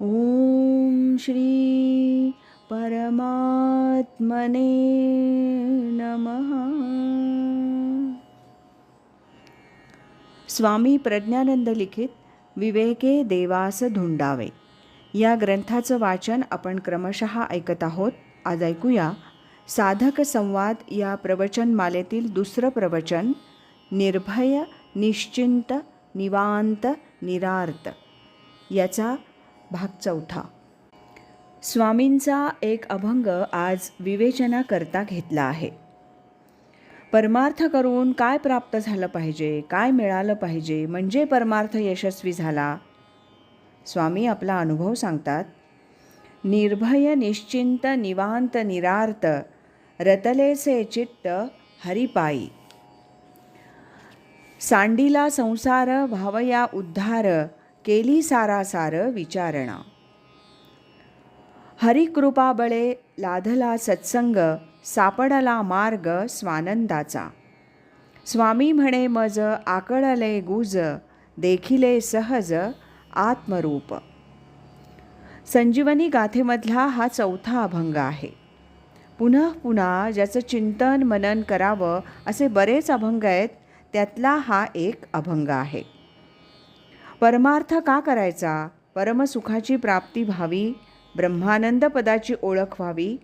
ॐ श्री परमात्मने नमः। स्वामी प्रज्ञानंद लिखित विवेके देवास धुंडावे। या ग्रंथाचं वाचन आपण क्रमशः ऐकत आहोत. आज ऐकूया साधक संवाद या प्रवचनमालेतील दुसरं प्रवचन निर्भय निश्चिंत निवांत निरार्त. याचा भाग चौथा. स्वामींचा एक अभंग आज विवेचनाकरता घेतला आहे. परमार्थ करून काय प्राप्त झालं पाहिजे काय मिळालं पाहिजे म्हणजे परमार्थ यशस्वी झाला? स्वामी आपला अनुभव सांगतात निर्भय निश्चिंत निवांत निरार्त रतलेचे चित्त हरिपायी. सांडीला संसार भावया उद्धार केली सारा सार विचारणा हरिकृपाबळे लाधला सत्संग सापडला मार्ग स्वानंदाचा. स्वामी म्हणे मज आकळले गुज देखिले सहज आत्मरूप. संजीवनी गाथेमधला हा चौथा अभंग आहे. पुन्हा पुन्हा ज्याचं चिंतन मनन करावं असे बरेच अभंग आहेत त्यातला हा एक अभंग आहे. परमार्थ का करायचा? परमसुखाची प्राप्ती व्हावी ब्रह्मानंद पदाची ओळख व्हावी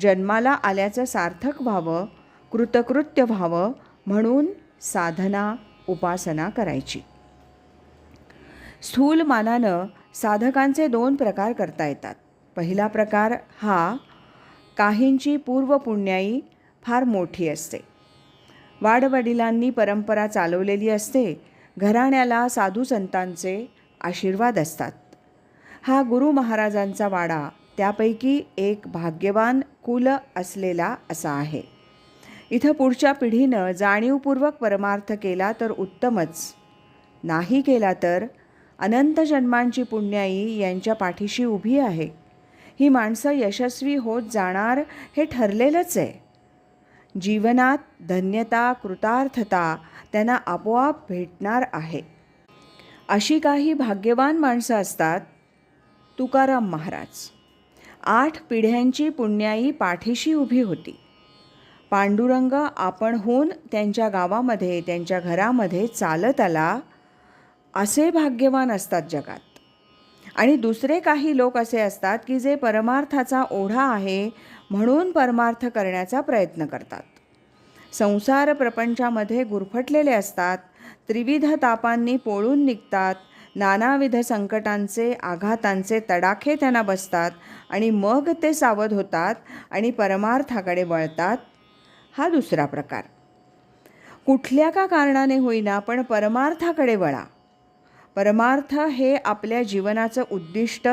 जन्माला आल्याचं सार्थक व्हावं कृतकृत्य व्हावं म्हणून साधना उपासना करायची. स्थूल मानानं साधकांचे दोन प्रकार करता येतात. पहिला प्रकार हा काहींची पूर्वपुण्याई फार मोठी असते. वाडवडिलांनी परंपरा चालवलेली असते घराण्याला साधू संतांचे आशीर्वाद असतात. हा गुरु महाराजांचा वाडा त्यापैकी एक भाग्यवान कुल असलेला असा आहे. इथं पुढच्या पिढीनं जाणीवपूर्वक परमार्थ केला तर उत्तमच. नाही केला तर अनंत जन्मांची पुण्याई यांच्या पाठीशी उभी आहे. ही माणसं यशस्वी होत जाणार हे ठरलेलंच आहे. जीवनात धन्यता कृतार्थता त्यांना आपोआप भेटणार आहे. अशी काही भाग्यवान माणसं असतात तुकाराम महाराज. आठ पिढ्यांची पुण्याई पाठीशी उभी होती. पांडुरंग आपणहून त्यांच्या गावामध्ये त्यांच्या घरामध्ये चालत आला असे भाग्यवान असतात जगात. आणि दुसरे काही लोक असे असतात की जे परमार्थाचा ओढा आहे म्हणून परमार्थ करण्याचा प्रयत्न करतात. संसार प्रपंचामध्ये गुरफटलेले असतात. त्रिविध तापांनी पोळून निघतात. नानाविध संकटांचे आघातांचे तडाखे त्यांना बसतात आणि मग ते सावध होतात आणि परमार्थाकडे वळतात. हा दुसरा प्रकार. कुठल्या का कारणाने होईना पण परमार्थाकडे वळा. परमार्थ हे आपल्या जीवनाचं उद्दिष्ट.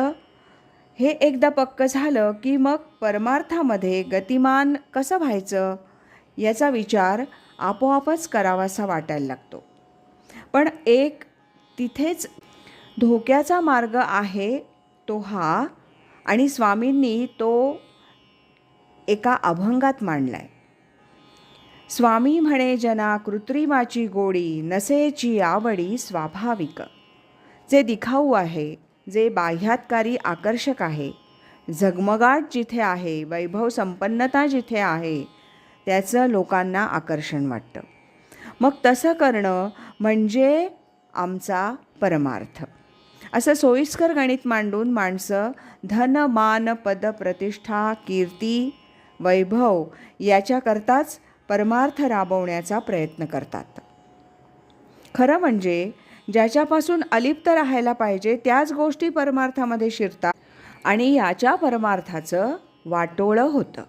हे एकदा पक्क झालं की मग परमार्थामध्ये गतिमान कसं व्हायचं? याचा विचार आपोआपच करावासा वाटायला लागतो. पण एक तिथेच धोक्याचा मार्ग आहे तो हा आणि स्वामींनी तो एका अभंगात मांडला आहे स्वामी म्हणे जना कृत्रिमाची गोडी नसेची आवडी स्वाभाविक. जे दिखाऊ आहे जे बाह्यातकारी आकर्षक आहे झगमगाट जिथे आहे वैभव संपन्नता जिथे आहे त्याचं लोकांना आकर्षण वाटतं. मग तसं करणं म्हणजे आमचा परमार्थ. असं सोयीस्कर गणित मांडून माणसं धन मान पद प्रतिष्ठा कीर्ती वैभव याच्याकरताच परमार्थ राबवण्याचा प्रयत्न करतात. खरं म्हणजे ज्याच्यापासून अलिप्त राहायला पाहिजे त्याच गोष्टी परमार्थामध्ये शिरतात आणि याच्या परमार्थाचं वाटोळं होतं.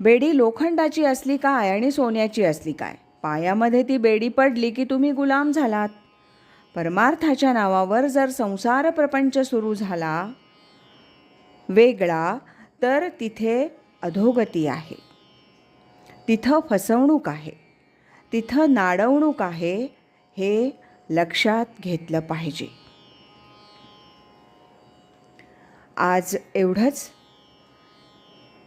बेडी लोखंडाची असली काय आणि सोन्याची असली काय? पायामध्ये ती बेडी पडली की तुम्ही गुलाम झालात. परमार्थाच्या नावावर जर संसार प्रपंच सुरू झाला वेगळा तर तिथे अधोगती आहे. तिथं फसवणूक आहे. तिथं नाडवणूक आहे हे लक्षात घेतलं पाहिजे. आज एवढंच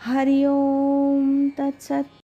हरिओम तत्सत